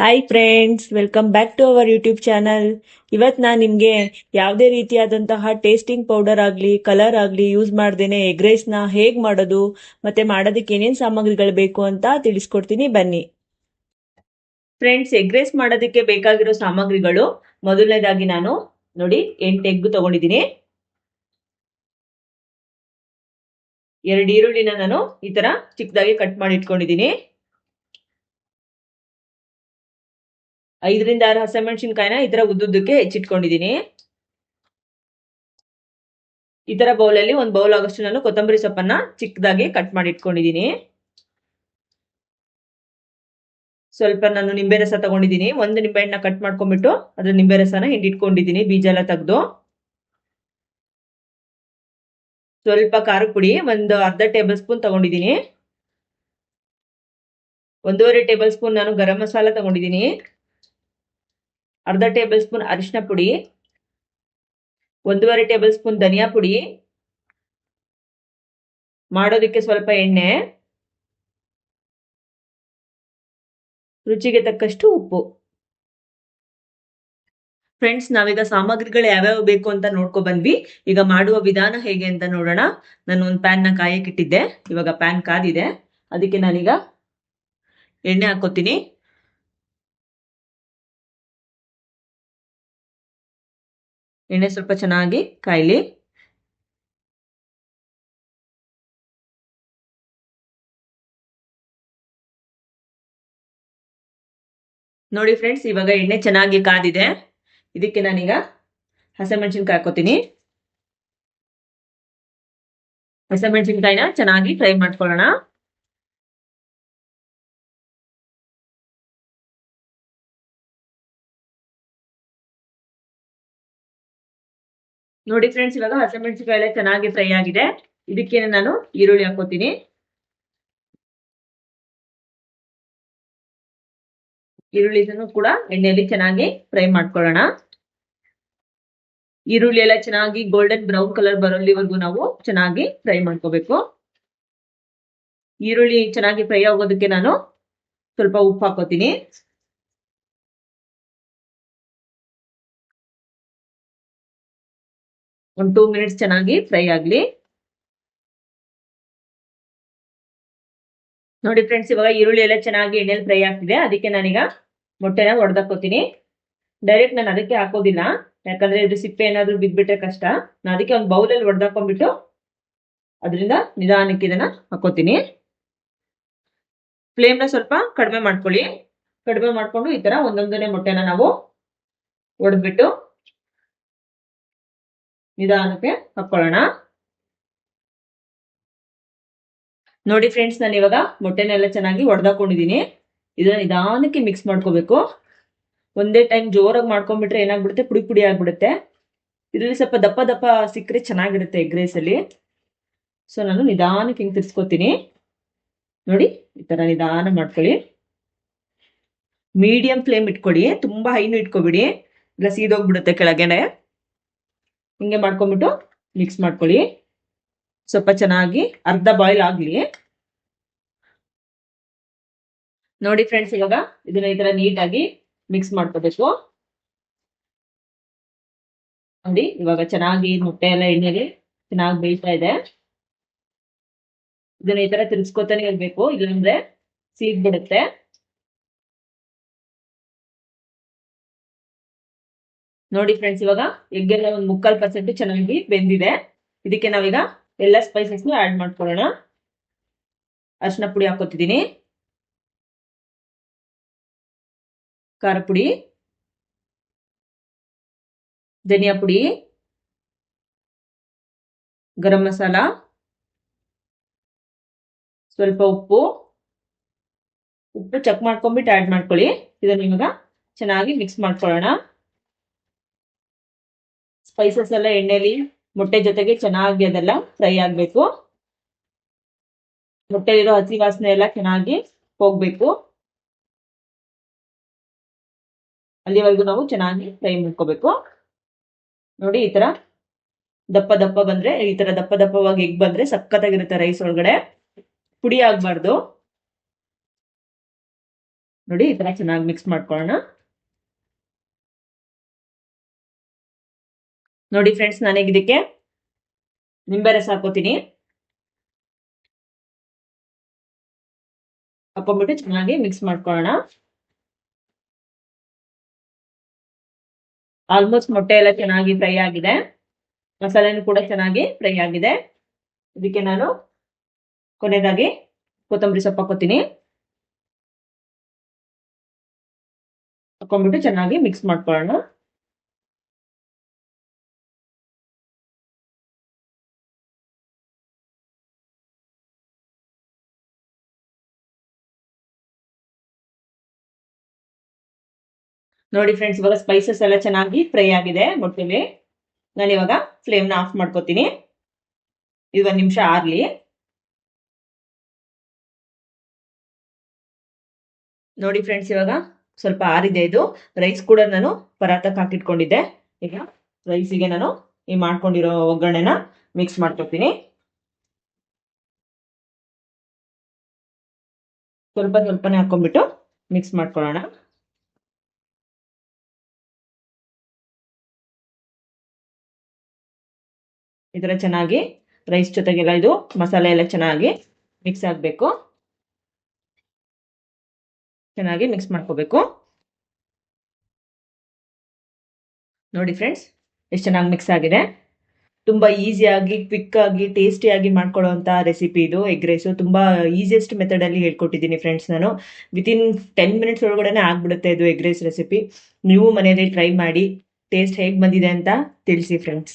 Hi friends welcome back to our YouTube channel ಇವತ್ತು ನಾನು ನಿಮಗೆ ಯಾವುದೇ ರೀತಿಯಾದಂತಹ ಟೇಸ್ಟಿಂಗ್ ಪೌಡರ್ ಆಗಲಿ ಕಲರ್ ಆಗಲಿ ಯೂಸ್ ಮಾಡ್ದೇನೆ ಎಗ್ ರೈಸ್ನ ಹೇಗೆ ಮಾಡೋದು, ಮತ್ತೆ ಮಾಡೋದಕ್ಕೆ ಏನೇನು ಸಾಮಗ್ರಿಗಳು ಬೇಕು ಅಂತ ತಿಳಿಸ್ಕೊಡ್ತೀನಿ. ಬನ್ನಿ. ಫ್ರೆಂಡ್ಸ್ ಎಗ್ ರೈಸ್ ಮಾಡೋದಕ್ಕೆ ಬೇಕಾಗಿರೋ ಸಾಮಗ್ರಿಗಳು. ಮೊದಲನೇದಾಗಿ ನಾನು ನೋಡಿ ಎಂಟು ಎಗ್ ತಗೊಂಡಿದ್ದೀನಿ. ಎರಡು ಈರುಳ್ಳಿನ ನಾನು ಈ ತರ ಚಿಕ್ಕದಾಗಿ ಕಟ್ ಮಾಡಿ ಇಟ್ಕೊಂಡಿದ್ದೀನಿ. ಐದರಿಂದ ಆರು ಹಸಿಮೆಣಸಿನ್ಕಾಯಿನ ಈ ತರ ಉದ್ದುದ್ದಕ್ಕೆ ಹೆಚ್ಚಿಟ್ಕೊಂಡಿದ್ದೀನಿ. ಈ ತರ ಬೌಲಲ್ಲಿ ಒಂದು ಬೌಲ್ ಆಗೋಷ್ಟು ನಾನು ಕೊತ್ತಂಬರಿ ಸೊಪ್ಪನ್ನ ಚಿಕ್ಕದಾಗಿ ಕಟ್ ಮಾಡಿ ಇಟ್ಕೊಂಡಿದ್ದೀನಿ. ಸ್ವಲ್ಪ ನಾನು ನಿಂಬೆ ರಸ ತಗೊಂಡಿದ್ದೀನಿ. ಒಂದು ನಿಂಬೆಹಣ್ಣ ಕಟ್ ಮಾಡ್ಕೊಂಡ್ಬಿಟ್ಟು ಅದ್ರ ನಿಂಬೆ ರಸನ ಹಿಂಡಿಟ್ಕೊಂಡಿದ್ದೀನಿ, ಬೀಜ ಎಲ್ಲ ತೆಗೆದು. ಸ್ವಲ್ಪ ಖಾರ ಪುಡಿ ಒಂದು ಅರ್ಧ ಟೇಬಲ್ ಸ್ಪೂನ್ ತಗೊಂಡಿದ್ದೀನಿ. ಒಂದೂವರೆ ಟೇಬಲ್ ಸ್ಪೂನ್ ನಾನು ಗರಂ ಮಸಾಲ ತಗೊಂಡಿದ್ದೀನಿ. ಅರ್ಧ ಟೇಬಲ್ ಸ್ಪೂನ್ ಅರಿಶಿನ ಪುಡಿ, ಒಂದೂವರೆ ಟೇಬಲ್ ಸ್ಪೂನ್ ಧನಿಯಾ ಪುಡಿ, ಮಾಡೋದಕ್ಕೆ ಸ್ವಲ್ಪ ಎಣ್ಣೆ, ರುಚಿಗೆ ತಕ್ಕಷ್ಟು ಉಪ್ಪು. ಫ್ರೆಂಡ್ಸ್ ನಾವೀಗ ಸಾಮಗ್ರಿಗಳು ಯಾವ್ಯಾವ ಬೇಕು ಅಂತ ನೋಡ್ಕೊ ಬಂದ್ವಿ. ಈಗ ಮಾಡುವ ವಿಧಾನ ಹೇಗೆ ಅಂತ ನೋಡೋಣ. ನಾನು ಒಂದು ಪ್ಯಾನ್ನ ಕಾಯಕ್ಕಿಟ್ಟಿದ್ದೆ ಇವಾಗ ಪ್ಯಾನ್ ಕಾದಿದೆ. ಅದಕ್ಕೆ ನಾನೀಗ ಎಣ್ಣೆ ಹಾಕೋತೀನಿ ಎಣ್ಣೆ ಸ್ವಲ್ಪ ಚೆನ್ನಾಗಿ ಕಾಯಲಿ. ನೋಡಿ ಫ್ರೆಂಡ್ಸ್, ಇವಾಗ ಎಣ್ಣೆ ಚೆನ್ನಾಗಿ ಕಾದಿದೆ. ಇದಕ್ಕೆ ನಾನೀಗ ಹಸಿಮೆಣಸಿನ್ಕಾಯಿ ಹಾಕೋತೀನಿ ಹಸಿಮೆಣಸಿನ್ಕಾಯಿನ ಚೆನ್ನಾಗಿ ಫ್ರೈ ಮಾಡ್ಕೊಳ್ಳೋಣ. ನೋಡಿ ಫ್ರೆಂಡ್ಸ್ ಇವಾಗ ಹಸಿಮೆಣಸಿನಕಾಯಿ ಎಲ್ಲ ಚೆನ್ನಾಗಿ ಫ್ರೈ ಆಗಿದೆ. ಇದಕ್ಕೆ ನಾನು ಈರುಳ್ಳಿ ಹಾಕೋತೀನಿ ಈರುಳ್ಳಿನೂ ಕೂಡ ಎಣ್ಣೆಯಲ್ಲಿ ಚೆನ್ನಾಗಿ ಫ್ರೈ ಮಾಡ್ಕೊಳ್ಳೋಣ. ಈರುಳ್ಳಿ ಎಲ್ಲ ಚೆನ್ನಾಗಿ ಗೋಲ್ಡನ್ ಬ್ರೌನ್ ಕಲರ್ ಬರೋಲ್ಲಿವರೆಗೂ ನಾವು ಚೆನ್ನಾಗಿ ಫ್ರೈ ಮಾಡ್ಕೋಬೇಕು. ಈರುಳ್ಳಿ ಚೆನ್ನಾಗಿ ಫ್ರೈ ಆಗೋದಕ್ಕೆ ನಾನು ಸ್ವಲ್ಪ ಉಪ್ಪು ಹಾಕೋತೀನಿ ಒಂದು ಟೂ ಮಿನಿಟ್ಸ್ ಚೆನ್ನಾಗಿ ಫ್ರೈ ಆಗಲಿ. ನೋಡಿ ಫ್ರೆಂಡ್ಸ್ ಇವಾಗ ಈರುಳ್ಳಿ ಎಲ್ಲ ಚೆನ್ನಾಗಿ ಎಣ್ಣೆಲಿ ಫ್ರೈ ಆಗ್ತಿದೆ. ಅದಕ್ಕೆ ನಾನೀಗ ಮೊಟ್ಟೆನ ಹೊಡೆದಾಕೋತೀನಿ ಡೈರೆಕ್ಟ್ ನಾನು ಅದಕ್ಕೆ ಹಾಕೋದಿಲ್ಲ. ಯಾಕಂದ್ರೆ ಇದು ಸಿಪ್ಪೆ ಏನಾದ್ರು ಬಿದ್ಬಿಟ್ರೆ ಕಷ್ಟ. ನಾನು ಅದಕ್ಕೆ ಒಂದು ಬೌಲಲ್ಲಿ ಹೊಡೆದಾಕೊಂಡ್ಬಿಟ್ಟು ಅದರಿಂದ ನಿಧಾನಕ್ಕೆ ಇದನ್ನ ಹಾಕೋತೀನಿ. ಫ್ಲೇಮ್ನ ಸ್ವಲ್ಪ ಕಡಿಮೆ ಮಾಡ್ಕೊಳ್ಳಿ. ಕಡಿಮೆ ಮಾಡ್ಕೊಂಡು ಈ ತರ ಒಂದೊಂದನೇ ಮೊಟ್ಟೆನ ನಾವು ಹೊಡೆದ್ಬಿಟ್ಟು ನಿಧಾನಕ್ಕೆ ಹಾಕೊಳ್ಳೋಣ. ನೋಡಿ ಫ್ರೆಂಡ್ಸ್ ನಾನು ಇವಾಗ ಮೊಟ್ಟೆನೆಲ್ಲ ಚೆನ್ನಾಗಿ ಹೊಡೆದಾಕೊಂಡಿದ್ದೀನಿ ಇದನ್ನ ನಿಧಾನಕ್ಕೆ ಮಿಕ್ಸ್ ಮಾಡ್ಕೋಬೇಕು. ಒಂದೇ ಟೈಮ್ ಜೋರಾಗಿ ಮಾಡ್ಕೊಂಡ್ಬಿಟ್ರೆ ಏನಾಗ್ಬಿಡುತ್ತೆ? ಪುಡಿ ಪುಡಿ ಆಗ್ಬಿಡುತ್ತೆ. ಇದರಲ್ಲಿ ಸ್ವಲ್ಪ ದಪ್ಪ ದಪ್ಪ ಸಿಕ್ಕರೆ ಚೆನ್ನಾಗಿರುತ್ತೆ ಎಗ್ ರೈಸಲ್ಲಿ ಸೊ ನಾನು ನಿಧಾನಕ್ಕೆ ಹಿಂಗೆ ತಿರ್ಸ್ಕೊತೀನಿ. ನೋಡಿ, ಈ ಥರ ನಿಧಾನ ಮಾಡ್ಕೊಳ್ಳಿ. ಮೀಡಿಯಂ ಫ್ಲೇಮ್ ಇಟ್ಕೊಳ್ಳಿ ತುಂಬಾ ಹೈನು ಇಟ್ಕೊಬಿಡಿ. ಇಲ್ಲ ಸೀದೋಗ್ಬಿಡುತ್ತೆ ಕೆಳಗಡೆ ಹಿಂಗೆ ಮಾಡ್ಕೊಂಡ್ಬಿಟ್ಟು ಮಿಕ್ಸ್ ಮಾಡ್ಕೊಳ್ಳಿ. ಸ್ವಲ್ಪ ಚೆನ್ನಾಗಿ ಅರ್ಧ ಬಾಯ್ಲ್ ಆಗ್ಲಿ. ನೋಡಿ ಫ್ರೆಂಡ್ಸ್ ಇವಾಗ ಇದನ್ನ ಈ ತರ ನೀಟಾಗಿ ಮಿಕ್ಸ್ ಮಾಡ್ಕೋಬೇಕು. ನೋಡಿ, ಇವಾಗ ಚೆನ್ನಾಗಿ ಮೊಟ್ಟೆ ಎಲ್ಲ ಎಣ್ಣೆಲಿ ಚೆನ್ನಾಗಿ ಬೇಯ್ತಾ ಇದೆ. ಇದನ್ನ ಈ ತರ ತಿರ್ಸ್ಕೊತಾನೆ ಇರ್ಬೇಕು, ಇಲ್ಲಾಂದ್ರೆ ಸೀದ್ ಬಿಡುತ್ತೆ ನೋಡಿ ಫ್ರೆಂಡ್ಸ್ ಇವಾಗ ಎಗ್ಗೆಲ್ಲ ಒಂದು ಮುಕ್ಕಾಲ್ ಪರ್ಸೆಂಟ್ ಚೆನ್ನಾಗಿ ಬೆಂದಿದೆ. ಇದಕ್ಕೆ ನಾವೀಗ ಎಲ್ಲ ಸ್ಪೈಸಸ್ನು ಆ್ಯಡ್ ಮಾಡ್ಕೊಳ್ಳೋಣ. ಅರ್ಶಿನ ಪುಡಿ ಹಾಕೋತಿದ್ದೀನಿ ಖಾರ ಪುಡಿ. ಧನಿಯಾ ಪುಡಿ. ಗರಂ ಮಸಾಲ. ಸ್ವಲ್ಪ ಉಪ್ಪು. ಉಪ್ಪು ಚೆಕ್ ಮಾಡ್ಕೊಂಬಿಟ್ಟು ಆ್ಯಡ್ ಮಾಡ್ಕೊಳ್ಳಿ. ಇದನ್ನು ಇವಾಗ ಚೆನ್ನಾಗಿ ಮಿಕ್ಸ್ ಮಾಡ್ಕೊಳ್ಳೋಣ. ಸ್ಪೈಸಸ್ ಎಲ್ಲ ಎಣ್ಣೆಲಿ ಮೊಟ್ಟೆ ಜೊತೆಗೆ ಚೆನ್ನಾಗಿ ಅದೆಲ್ಲ ಫ್ರೈ ಆಗಬೇಕು. ಮೊಟ್ಟೆಲಿರೋ ಹಸಿ ವಾಸನೆ ಎಲ್ಲ ಚೆನ್ನಾಗಿ ಹೋಗ್ಬೇಕು. ಅಲ್ಲಿವರೆಗೂ ನಾವು ಚೆನ್ನಾಗಿ ಫ್ರೈ ಮಾಡ್ಕೋಬೇಕು. ನೋಡಿ ಈ ತರ ದಪ್ಪ ದಪ್ಪ ಬಂದ್ರೆ, ಈ ತರ ದಪ್ಪ ದಪ್ಪವಾಗಿ ಎಗ್ ಬಂದ್ರೆ ಸಖತ್ತಾಗಿರುತ್ತೆ ರೈಸ್ ಒಳಗಡೆ. ಪುಡಿ ಆಗ್ಬಾರ್ದು. ನೋಡಿ ಈ ತರ ಚೆನ್ನಾಗಿ ಮಿಕ್ಸ್ ಮಾಡ್ಕೊಳ್ಳೋಣ. ನೋಡಿ ಫ್ರೆಂಡ್ಸ್ ನಾನೀಗ ಇದಕ್ಕೆ ನಿಂಬೆ ರಸ ಹಾಕೋತೀನಿ ಹಾಕೊಂಡ್ಬಿಟ್ಟು ಚೆನ್ನಾಗಿ ಮಿಕ್ಸ್ ಮಾಡ್ಕೊಳ್ಳೋಣ. ಆಲ್ಮೋಸ್ಟ್ ಮೊಟ್ಟೆ ಎಲ್ಲ ಚೆನ್ನಾಗಿ ಫ್ರೈ ಆಗಿದೆ. ಮಸಾಲೆನೂ ಕೂಡ ಚೆನ್ನಾಗಿ ಫ್ರೈ ಆಗಿದೆ. ಇದಕ್ಕೆ ನಾನು ಕೊನೆಯದಾಗಿ ಕೊತ್ತಂಬರಿ ಸೊಪ್ಪು ಹಾಕೋತೀನಿ ಹಾಕೊಂಡ್ಬಿಟ್ಟು ಚೆನ್ನಾಗಿ ಮಿಕ್ಸ್ ಮಾಡ್ಕೊಳ್ಳೋಣ. ನೋಡಿ ಫ್ರೆಂಡ್ಸ್ ಇವಾಗ ಸ್ಪೈಸಸ್ ಎಲ್ಲ ಚೆನ್ನಾಗಿ ಫ್ರೈ ಆಗಿದೆ ಮೊಟ್ಟೆಲಿ. ನಾನು ಇವಾಗ ಫ್ಲೇಮ್ನ ಆಫ್ ಮಾಡ್ಕೋತೀನಿ. ಇದು ಒಂದು ನಿಮಿಷ ಆರ್ಲಿ. ನೋಡಿ ಫ್ರೆಂಡ್ಸ್ ಇವಾಗ ಸ್ವಲ್ಪ ಆರಿದೆ ಇದು. ರೈಸ್ ಕೂಡ ನಾನು ಪರಾತಕ್ಕೆ ಹಾಕಿಟ್ಕೊಂಡಿದ್ದೆ. ಈಗ ರೈಸಿಗೆ ನಾನು ಈ ಮಾಡ್ಕೊಂಡಿರೋ ಒಗ್ಗರಣೆನ ಮಿಕ್ಸ್ ಮಾಡ್ಕೊತೀನಿ. ಸ್ವಲ್ಪ ಸ್ವಲ್ಪನೇ ಹಾಕೊಂಡ್ಬಿಟ್ಟು ಮಿಕ್ಸ್ ಮಾಡ್ಕೊಳ್ಳೋಣ. ಥರ ಚೆನ್ನಾಗಿ ರೈಸ್ ಜೊತೆಗೆಲ್ಲ ಇದು ಮಸಾಲೆ ಎಲ್ಲ ಚೆನ್ನಾಗಿ ಮಿಕ್ಸ್ ಆಗಬೇಕು. ಚೆನ್ನಾಗಿ ಮಿಕ್ಸ್ ಮಾಡ್ಕೋಬೇಕು. ನೋಡಿ ಫ್ರೆಂಡ್ಸ್ ಎಷ್ಟು ಚೆನ್ನಾಗಿ ಮಿಕ್ಸ್ ಆಗಿದೆ. ತುಂಬ ಈಸಿಯಾಗಿ ಕ್ವಿಕ್ ಆಗಿ ಟೇಸ್ಟಿಯಾಗಿ ಮಾಡ್ಕೊಳ್ಳೋವಂಥ ರೆಸಿಪಿ ಇದು ಎಗ್ ರೈಸು ತುಂಬ ಈಸಿಯೆಸ್ಟ್ ಮೆಥಡಲ್ಲಿ ಹೇಳ್ಕೊಟ್ಟಿದ್ದೀನಿ ಫ್ರೆಂಡ್ಸ್ ನಾನು. ವಿತಿನ್ ಟೆನ್ ಮಿನಿಟ್ಸ್ ಒಳಗಡೆ ಆಗ್ಬಿಡುತ್ತೆ ಇದು ಎಗ್ ರೈಸ್ ರೆಸಿಪಿ ನೀವು ಮನೆಯಲ್ಲಿ ಟ್ರೈ ಮಾಡಿ ಟೇಸ್ಟ್ ಹೇಗೆ ಬಂದಿದೆ ಅಂತ ತಿಳಿಸಿ friends